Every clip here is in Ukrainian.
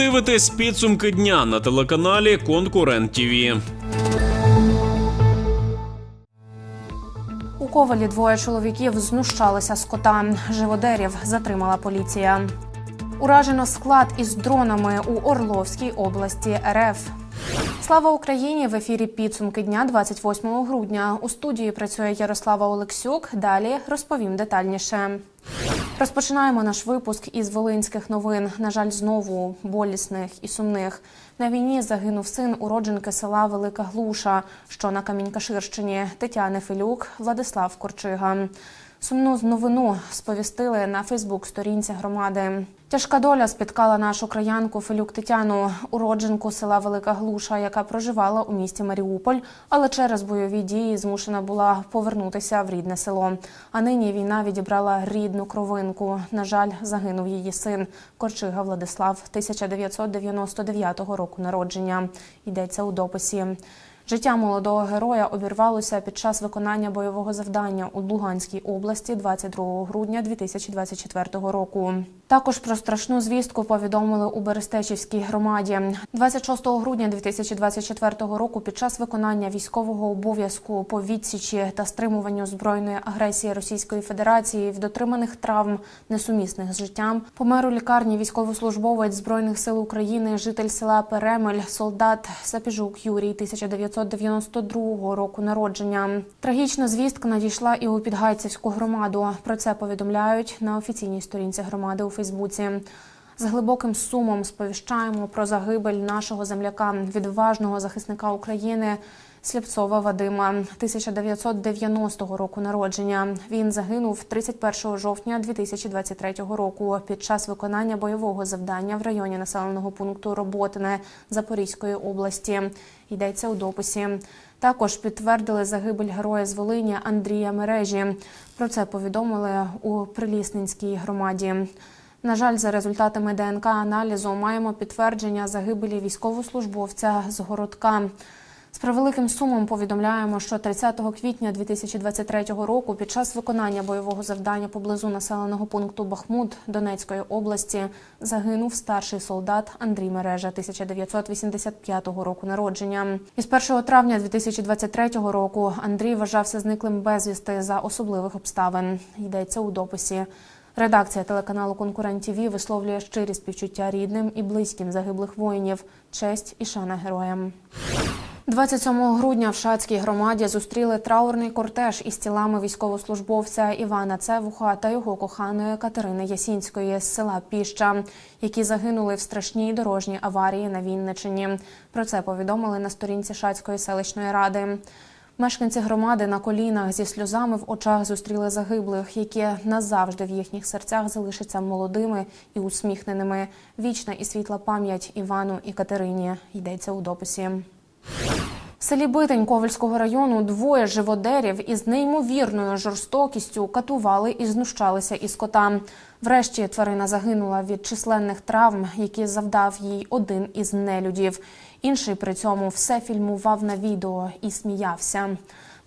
дивитесь підсумки дня на телеканалі Конкурент ТІВІ. У Ковалі двоє чоловіків знущалися з кота. Живодерів затримала поліція. Уражено склад із дронами у Орловській області РФ. Слава Україні! В ефірі підсумки дня 28 грудня. У студії працює Ярослава Олексюк. Далі розповім детальніше. Розпочинаємо наш випуск із волинських новин. На жаль, знову болісних і сумних. На війні загинув син уродженки села Велика Глуша, що на Камінькаширщині Тетяни Филюк, Владислав Корчига. Сумну новину сповістили на Фейсбук-сторінці громади. Тяжка доля спіткала нашу краянку Фелюк Тетяну, уродженку села Велика Глуша, яка проживала у місті Маріуполь, але через бойові дії змушена була повернутися в рідне село. А нині війна відібрала рідну кровинку. На жаль, загинув її син Корчига Владислав 1999 року народження. Йдеться у дописі. Життя молодого героя обірвалося під час виконання бойового завдання у Луганській області 22 грудня 2024 року. Також про страшну звістку повідомили у Берестечівській громаді. 26 грудня 2024 року під час виконання військового обов'язку по відсічі та стримуванню збройної агресії Російської Федерації в дотриманих травм несумісних з життям помер у лікарні військовослужбовець збройних сил України, житель села Перемель, солдат Сапіжук Юрій 1992 року народження. Трагічна звістка надійшла і у Підгайцівську громаду. Про це повідомляють на офіційній сторінці громади у Фейсбуці. З глибоким сумом сповіщаємо про загибель нашого земляка, відважного захисника України Сліпцова Вадима 1990 року народження. Він загинув 31 жовтня 2023 року під час виконання бойового завдання в районі населеного пункту Роботине Запорізької області. Йдеться у дописі. Також підтвердили загибель героя з Волині Андрія Мережі. Про це повідомили у Прилісненській громаді. На жаль, за результатами ДНК аналізу маємо підтвердження загибелі військовослужбовця з городка. З превеликим сумом повідомляємо, що 30 квітня 2023 року під час виконання бойового завдання поблизу населеного пункту Бахмут Донецької області загинув старший солдат Андрій Мережа 1985 року народження. Із 1 травня 2023 року Андрій вважався зниклим безвісти за особливих обставин. Йдеться у дописі. Редакція телеканалу Конкурент ТІВІ висловлює щирі співчуття рідним і близьким загиблих воїнів. Честь і шана героям. 27 грудня в Шацькій громаді зустріли траурний кортеж із тілами військовослужбовця Івана Цевуха та його коханої Катерини Ясінської з села Піща, які загинули в страшній дорожній аварії на Вінничині. Про це повідомили на сторінці Шацької селищної ради. Мешканці громади на колінах зі сльозами в очах зустріли загиблих, які назавжди в їхніх серцях залишаться молодими і усміхненими. Вічна і світла пам'ять Івану і Катерині йдеться у дописі. В селі Битень Ковальського району двоє живодерів із неймовірною жорстокістю катували і знущалися із кота. Врешті тварина загинула від численних травм, які завдав їй один із нелюдів. Інший при цьому все фільмував на відео і сміявся.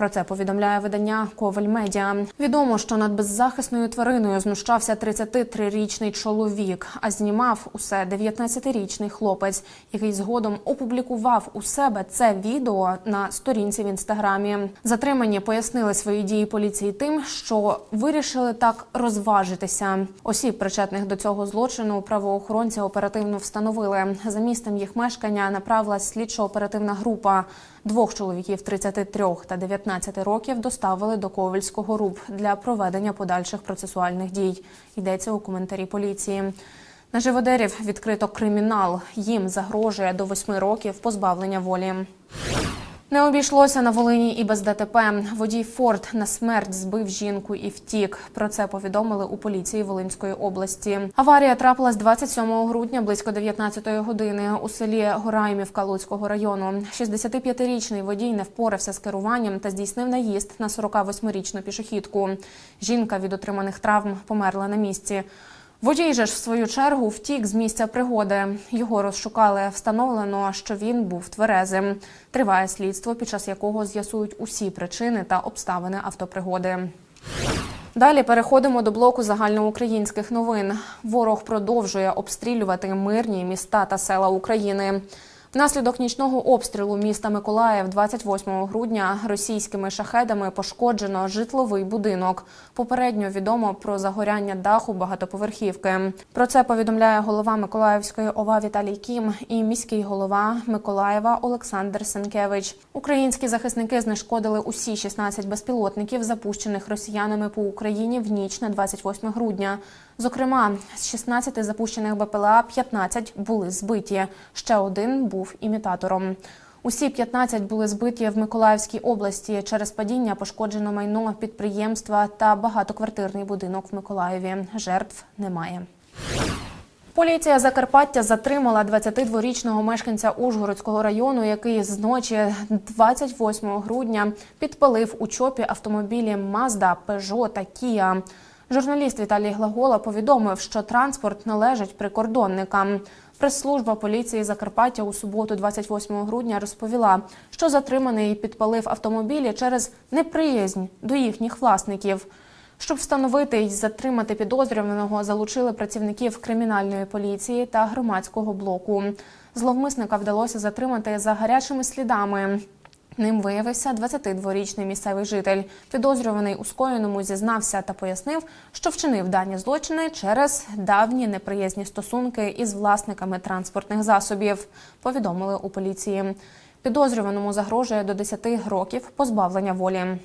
Про це повідомляє видання Коваль Медіа. Відомо, що над беззахисною твариною знущався 33-річний чоловік, а знімав усе 19-річний хлопець, який згодом опублікував у себе це відео на сторінці в інстаграмі. Затримані пояснили свої дії поліції тим, що вирішили так розважитися. Осіб, причетних до цього злочину, правоохоронці оперативно встановили. За місцем їх мешкання направилась слідчо-оперативна група. Двох чоловіків 33 та 19 років доставили до Ковальського РУП для проведення подальших процесуальних дій. Йдеться у коментарі поліції. На живодерів відкрито кримінал. Їм загрожує до восьми років позбавлення волі. Не обійшлося на Волині і без ДТП. Водій Форд на смерть збив жінку і втік. Про це повідомили у поліції Волинської області. Аварія трапилась 27 грудня близько 19 години у селі Гораймівка Луцького району. 65-річний водій не впорався з керуванням та здійснив наїзд на 48-річну пішохідку. Жінка від отриманих травм померла на місці. Водій же ж в свою чергу втік з місця пригоди. Його розшукали. Встановлено, що він був тверезим. Триває слідство, під час якого з'ясують усі причини та обставини автопригоди. Далі переходимо до блоку загальноукраїнських новин. Ворог продовжує обстрілювати мирні міста та села України. Внаслідок нічного обстрілу міста Миколаїв 28 грудня російськими шахедами пошкоджено житловий будинок. Попередньо відомо про загоряння даху багатоповерхівки. Про це повідомляє голова Миколаївської ОВА Віталій Кім і міський голова Миколаєва Олександр Сенкевич. Українські захисники знешкодили усі 16 безпілотників, запущених росіянами по Україні в ніч на 28 грудня. Зокрема, з 16 запущених БПЛА 15 були збиті. Ще один був імітатором. Усі 15 були збиті в Миколаївській області. Через падіння пошкоджено майно підприємства та багатоквартирний будинок в Миколаєві. Жертв немає. Поліція Закарпаття затримала 22-річного мешканця Ужгородського району, який зночі 28 грудня підпалив у чопі автомобілі Мазда, Пежо та Кія. Журналіст Віталій Глагола повідомив, що транспорт належить прикордонникам. Прес-служба поліції Закарпаття у суботу, 28 грудня, розповіла, що затриманий підпалив автомобілі через неприязнь до їхніх власників. Щоб встановити і затримати підозрюваного, залучили працівників кримінальної поліції та громадського блоку. Зловмисника вдалося затримати за гарячими слідами. Ним виявився 22-річний місцевий житель. Підозрюваний у скоєному зізнався та пояснив, що вчинив дані злочини через давні неприязні стосунки із власниками транспортних засобів. Повідомили у поліції. Підозрюваному загрожує до 10 років позбавлення волі.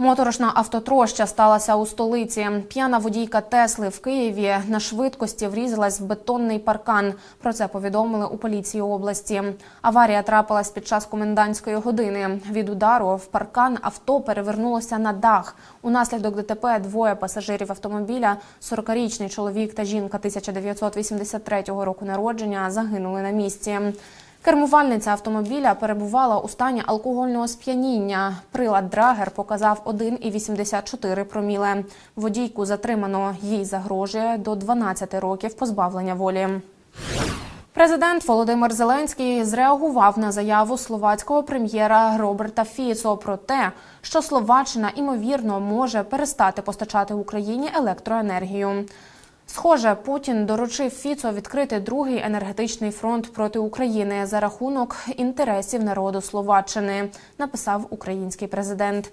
Моторошна автотроща сталася у столиці. П'яна водійка Тесли в Києві на швидкості врізалась в бетонний паркан. Про це повідомили у поліції області. Аварія трапилась під час комендантської години. Від удару в паркан авто перевернулося на дах. Унаслідок ДТП двоє пасажирів автомобіля, 40-річний чоловік та жінка 1983 року народження, загинули на місці. Кермувальниця автомобіля перебувала у стані алкогольного сп'яніння. Прилад Драгер показав 1,84 проміле. Водійку затримано. Їй загрожує до 12 років позбавлення волі. Президент Володимир Зеленський зреагував на заяву словацького прем'єра Роберта Фіцо про те, що Словаччина імовірно може перестати постачати Україні електроенергію. Схоже, Путін доручив Фіцо відкрити другий енергетичний фронт проти України за рахунок інтересів народу Словаччини, написав український президент.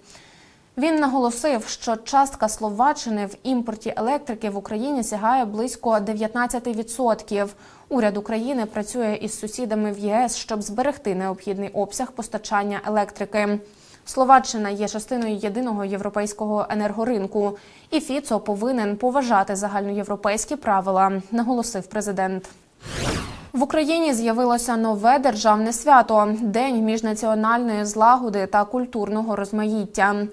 Він наголосив, що частка Словаччини в імпорті електрики в Україні сягає близько 19%. Уряд України працює із сусідами в ЄС, щоб зберегти необхідний обсяг постачання електрики. Словаччина є частиною єдиного європейського енергоринку, і Фіцо повинен поважати загальноєвропейські правила, наголосив президент. В Україні з'явилося нове державне свято День міжнаціональної злагоди та культурного розмаїття.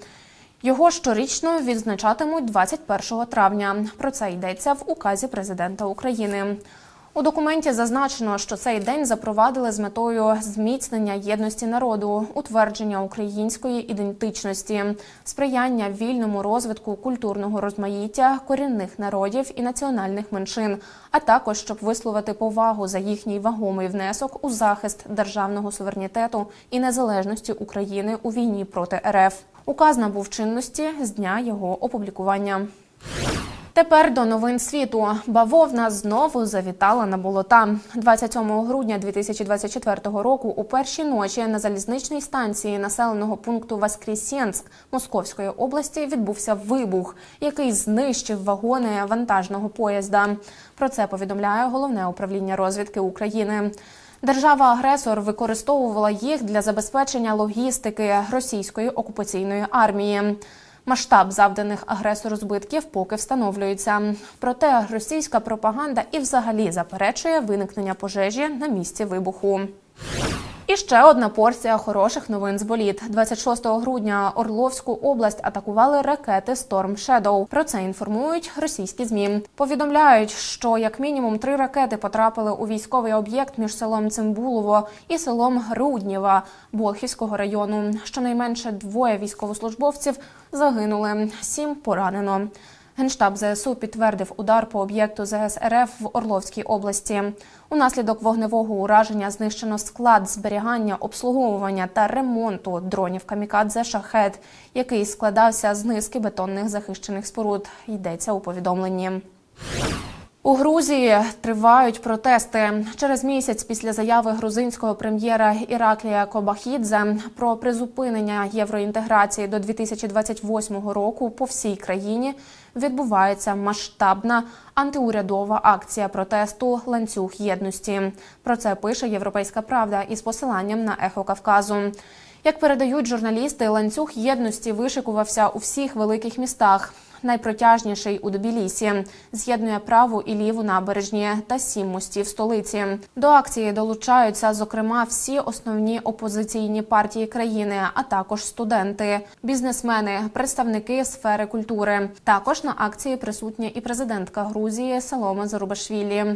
Його щорічно відзначатимуть 21 травня. Про це йдеться в указі президента України. У документі зазначено, що цей день запровадили з метою зміцнення єдності народу, утвердження української ідентичності, сприяння вільному розвитку культурного розмаїття корінних народів і національних меншин, а також щоб висловити повагу за їхній вагомий внесок у захист державного суверенітету і незалежності України у війні проти РФ. Указ набув чинності з дня його опублікування. Тепер до новин світу. Бавовна знову завітала на болота. 27 грудня 2024 року у першій ночі на залізничній станції населеного пункту Воскресенськ Московської області відбувся вибух, який знищив вагони вантажного поїзда. Про це повідомляє головне управління розвідки України. Держава-агресор використовувала їх для забезпечення логістики російської окупаційної армії. Масштаб завданих агресору збитків поки встановлюється. Проте російська пропаганда і взагалі заперечує виникнення пожежі на місці вибуху. І ще одна порція хороших новин з боліт. 26 грудня Орловську область атакували ракети Storm Shadow. Про це інформують російські змі. Повідомляють, що як мінімум три ракети потрапили у військовий об'єкт між селом Цимбулово і селом Груднєва Болхівського району. Щонайменше двоє військовослужбовців загинули, сім поранено. Генштаб ЗСУ підтвердив удар по об'єкту ЗС РФ в Орловській області. Унаслідок вогневого ураження знищено склад зберігання, обслуговування та ремонту дронів камікадзе шахет, який складався з низки бетонних захищених споруд. Йдеться у повідомленні. У Грузії тривають протести через місяць після заяви грузинського прем'єра Іраклія Кобахідзе про призупинення євроінтеграції до 2028 року по всій країні відбувається масштабна антиурядова акція протесту ланцюг єдності. Про це пише Європейська Правда із посиланням на ехо Кавказу. Як передають журналісти, ланцюг єдності вишикувався у всіх великих містах. Найпротяжніший у Тбілісі з'єднує праву і ліву набережні та сім мостів столиці. До акції долучаються зокрема всі основні опозиційні партії країни, а також студенти, бізнесмени, представники сфери культури. Також на акції присутня і президентка Грузії Салома Зарубашвілі.